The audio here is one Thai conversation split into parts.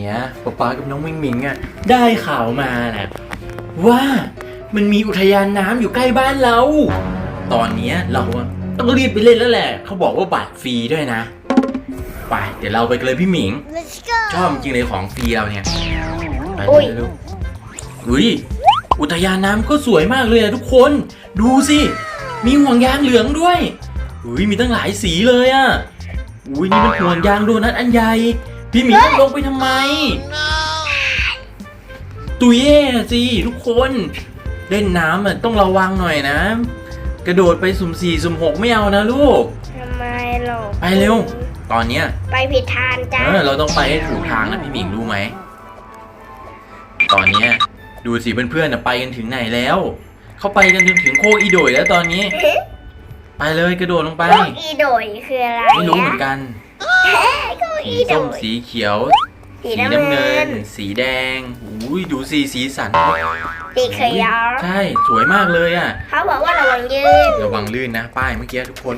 เนี้ยป๊าป๊ากับน้องมิงมิงอะได้ข่าวมาแหละว่ามันมีอุทยานน้ำอยู่ใกล้บ้านเรา ตอนเนี้ยเราอะต้องรีบไปเล่นแล้วแหละ เขาบอกว่าบัตรฟรีด้วยนะ ไป เดี๋ยวเราไปกันเลยพี่หมิง Let's go ชอบจริงเลยของฟรีเราเนี่ยไปอุ๊ยเร็วๆอุ้ยอุทยานน้ำก็สวยมากเลยอะทุกคน ดูสิ มีห่วงยางเหลืองด้วยอุ้ยมีตั้งหลายสีเลยอะอุ้ยนี่มันห่วงยางโดนัทอันใหญ่ พี่หมีลงไปทำไม ตุยเย่สิทุกคน เล่นน้ำอะต้องระวังหน่อยนะ กระโดดไปสุ่มสี่สุ่มหกไม่เอานะลูก ทำไมหรอไปเร็ว ตอนเนี้ยไปผิดทางจ้าเออเราต้องไปให้ถูกทางนะพี่หมิงรู้ไหม ตอนเนี้ยดูสิเพื่อนๆนะไปกันถึงไหนแล้ว เขาไปกันจนถึงโคกอีโดยแล้วตอนนี้ ไปเลยกระโดดลงไป พวกอีโดยคืออะไรไม่รู้เหมือนกัน ก็สีอีโดส้มยสีเขียว สีสีน้ำน้ำเงิเงิน น สีแดงอุ้ยดูสีสีสันสีเขียวใช่สวยมากเลยอะ เขาบอกว่าระวังยืน ระวังลื่นนะ ป้ายเมื่อกี้ทุกคน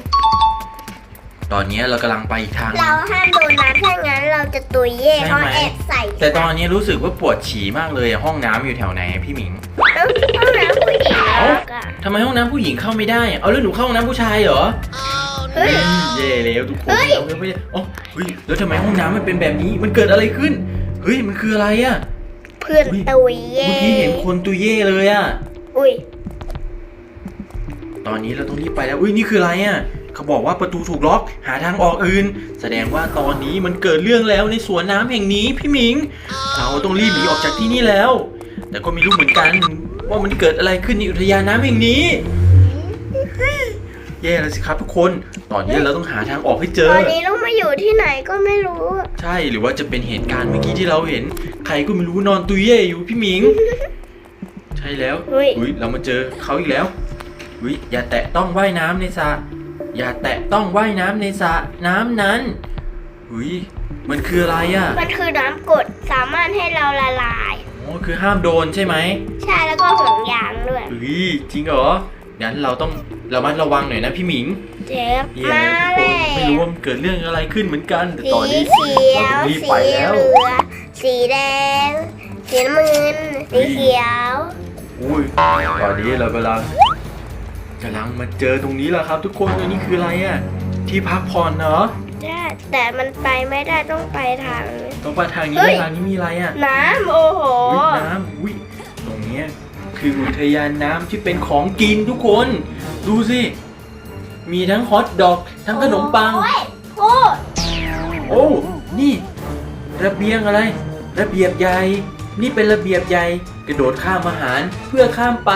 ตอนนี้เรากำลังไปอีกทางหนึ่เรางห้ามโดนน้ำถ้างั้นเราจะตุยเย่ใช่เขาไหมแอบใส่แต่ตอนนี้รู้สึกว่าปวดฉี่มากเลยอะห้องน้ำอยู่แถวไหนอะพี่หมิง เอ้าห้องน้ำผู้หญิงแล้วก็ทำไมห้องน้ำผู้หญิงเข้าไม่ได้เอาแล้วหนูเข้าห้องน้ำผู้ชายเหรอ เฮ้ยเย่แล้วทุกคนเฮ้ย เรายังไม่ได้อ๋อเฮ้ยแล้วทำไมห้องน้ำมันเป็นแบบนี้ มันเกิดอะไรขึ้น เฮ้ยมันคืออะไรอะเพื่อนตุยเย่เมื่อกี้เห็นคนตุยเย่เลยอะอุ้ยตอนนี้เราต้องรีบไปแล้ว อุ้ยนี่คืออะไรอะเขาบอกว่าประตูถูกล็อก หาทางออกอื่น แสดงว่าตอนนี้มันเกิดเรื่องแล้วในสวนน้ำแห่งนี้พี่หมิง เราต้องรีบหนีออกจากที่นี่แล้ว แต่ก็ไม่รู้เหมือนกันว่ามันเกิดอะไรขึ้นในอุทยานน้ำแห่งนี้ แย่แล้วสิครับทุกคน ตอนนี้เราต้องหาทางออกให้เจตอ อนนี้เรามาอยู่ที่ไหนก็ไม่รู้ ใช่หรือว่าจะเป็นเหตุการณ์เมื่อกี้ที่เราเห็น ใครก็ไม่รู้นอนตุยเย่อยู่พี่หมิง ใช่แล้วเฮ้ย อุ้ยเรามาเจอเขาอีกแล้วอุ้ยอย่าแตะต้องว่ายน้ำในสระอย่าแตะต้องว่ายน้ำในสระน้ำนั้นอุ้ยมันคืออะไรอะมันคือน้ำกรดสามารถให้เราละลายอ๋อคือห้ามโดนใช่ไหมใช่แล้วก็ห่วงยางด้วยเฮ้ยจริงเหรอ งั้นเราต้องระมัดระวังหน่อยนะพี่หมิงเจ็บเย่มาทุกแล้คนไม่รู้ว่ามันเกิดเรื่องอะไรขึ้นเหมือนกัน แต่สีตอนนี้เขียเราว ต้องรีบสีไปเหแล้ว ลืองสีแดง สีน้ำเงิน สีเขียว อุ้ยตอนนี้เรากำลังกำลังมาเจอตรงนี้แล้วครับ ทุกคนตัวนี้คืออะไรอะ ที่พักผ่อนเนาะใช่แต่มันไปไม่ได้ต้องไปทางนี้ตรงไปทางนี้เฮ้ย ทางนี้มีอะไรอะน้ำโอ้โหอุ้ยน้ำอุ้ยตรงเนี้ย คืออุทยานน้ำที่เป็นของกินทุกคน ดูสิ มีทั้งฮอทดอก ทั้งขนมปัง โอ้ยโอ้ยโอ้ นี่ ระเบียงอะไร ระเบียบใหญ่ นี่เป็นระเบียบใหญ่ กระโดดข้ามอาหารเพื่อข้ามไป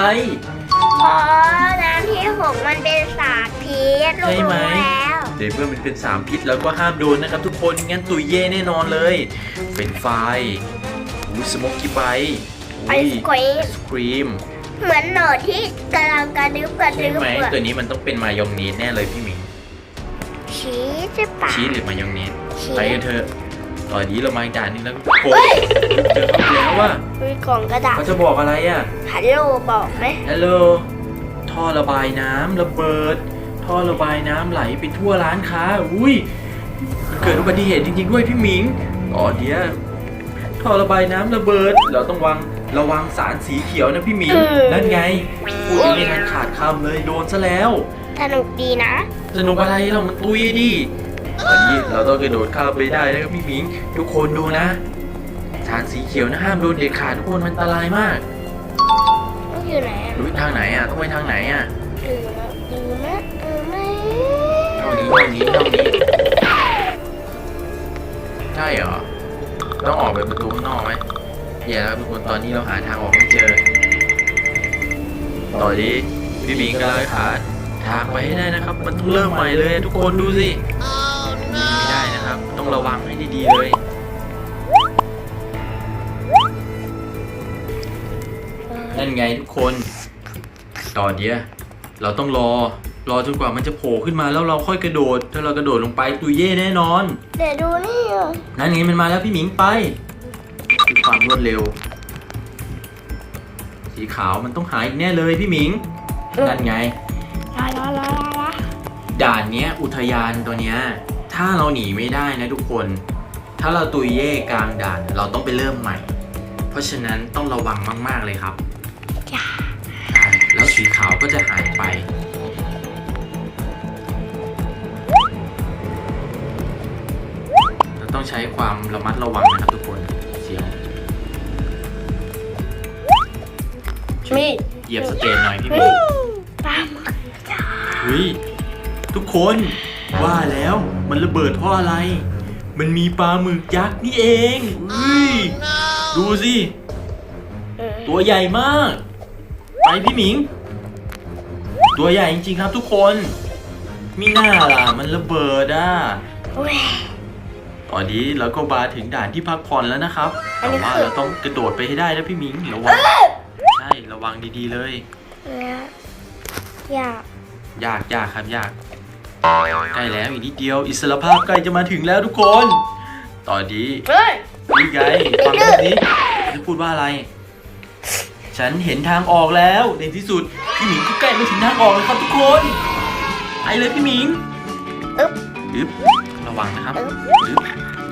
พอน้ำที่หกมันเป็นสารพิษลูใช่กไหมรู้แล้วเดี๋ยวเพื่อมันเป็นสามพิษแล้วก็ห้ามโดนนะครับทุกคนงั้นตุยเย่แน่นอนเลย เป็นไฟอุ้ยสโมกกี้ไบ ไอศครีมไอศครีมเหมือนหนอนที่กำลังกระดึบกระใช่ดึบไหมอะตัวนี้มันต้องเป็นมายองเนสแน่เลยพี่หมิงชีสใช่ปะชีสหรือมายองเนสชีไปสกันเถอะตอนนี้เรามาอีกด่านหนึงแล้วทุกคนเจอเขาแล้วว่ามีกล่องกระดาษเขาจะบอกอะไรอะ ฮัลโหลบอกไหมฮัลโหลท่อระบายน้ำระเบิด ท่อระบายน้ำไหลไปทั่วร้านค้า อุ้ยมันเกิดอุบัติเหตุจริงๆด้วยพี่หมิงตอนเนี้ยท่อระบายน้ำระเบิด เราต้องวัง ระวังสารสีเขียวนะพี่หมิงนั่นไงพูดยังไม่ทันขาดคำเลยโดนซะแล้ว สนุกดีนะ สนุกอะไรเรามันตุยดิตอนนี้เราต้องกระโดดข้ามไปได้นะครับพี่หมิงทุกคนดูนะ สารสีเขียวนะห้ามโดนเด็ดขาดทุกคนมันอันตรายมากต้องอยู่ไหนอะรู้ทางไหนอะต้องไปทางไหนอะหรือหรือไม่เออไม่เท่านี้เท่านี้เท่านี้ใช่เหรอต้องออกไปประตูข้างนอกไหม แย่แล้วครับทุกคนตอนนี้เราหาทางออกไม่เจอตอนนี้พี่หมิงกำลังหาทางไปให้ได้นะครับ มันต้องเริ่มใหม่เลย ทุกคนดูสิไม่ได้นะครับ ต้องระวังให้ดีๆเลยนั่นไงทุกคน ตอนเนี้ยเราต้องรอ รอจนกว่ามันจะโผล่ขึ้นมาแล้วเราค่อยกระโดด ถ้าเรากระโดดลงไปตุยเย่แน่นอน เดี๋ยวดูนี่อะนั่นไงมันมาแล้วพี่หมิงไปด้วย ความรวดเร็ว สีขาวมันต้องหายอีกแน่เลยพี่หมิงนั่นไงลาลาลาลาลาด่านเนี้ยอุทยานตัวเนี้ยถ้าเราหนีไม่ได้นะทุกคน ถ้าเราตุยเย่กลางด่านเราต้องไปเริ่มใหม่ เพราะฉะนั้นต้องระวังมาก ๆเลยครับจ้ะใช่แล้วสีขาวก็จะหายไป เราต้องใช้ความระมัดระวังนะครับทุกคน เสียวมีเหยียบสเตนหน่อยพี่หมีปลาหมึกจ้าเฮ้ยทุกคนว่าแล้วมันระเบิดเพราะอะไร มันมีปลาหมึกยักษ์นี่เองเฮ้ยดูสิตัวใหญ่มากไปพี่หมิง ตัวใหญ่จริงๆครับทุกคนมีหน้าล่ะมันระเบิดอะเว้ยตอนนี้เราก็มาถึงด่านที่พักผ่อนแล้วนะครับอันแต่นี้ว่าคือเราต้องกระโดดไปให้ได้นะพี่หมิงระวังใช่ ระวังดีๆเลย แล้วอยากยากยากครับยาก ใกล้แล้วอีกนิดเดียวอิสรภาพใกล้จะมาถึงแล้วทุกคนตอนนี้เฮ้ยนี่ไงฟังดูสิจะพูดว่าอะไร ฉันเห็นทางออกแล้วในที่สุดพี่หมิงก็ใกล้มาถึงทางออกแล้วครับทุกคนไปเลยพี่หมิงอึ๊บอึ๊บระวังนะครับอึ๊บ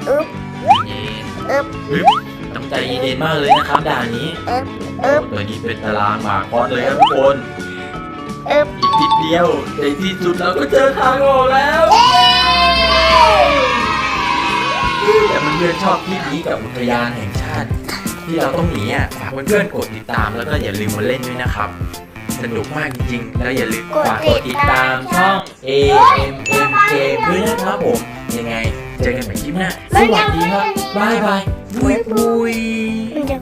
อึ๊บอึ๊บเย็นอึ๊บอึ๊บ ต้องใจเย็นๆมากเลยนะครับด่านนี้อึ๊บโอ้อึ๊บตัวนี้เป็นตารางหมากคอสเลยครับทุกคนอึ๊บอีกนิดเดียวในที่สุดเราก็เจอทางออกแล้วแต่เพื่อนๆชอบคลิปนี้กับอุทยานแห่งชาติ ที่เราต้องหนีอะฝากเพื่อนๆกดติดตามแล้วก็อย่าลืมมาเล่นด้วยนะครับสนุกมากจริงๆ แล้วอย่าลืมฝากกดติดตามช่อง A M M K ด้วยนะครับผม ยังไง เจอกันใหม่คลิปหน้าสวัสดีครับ บ๊ายบาย บุยบุย มันจะ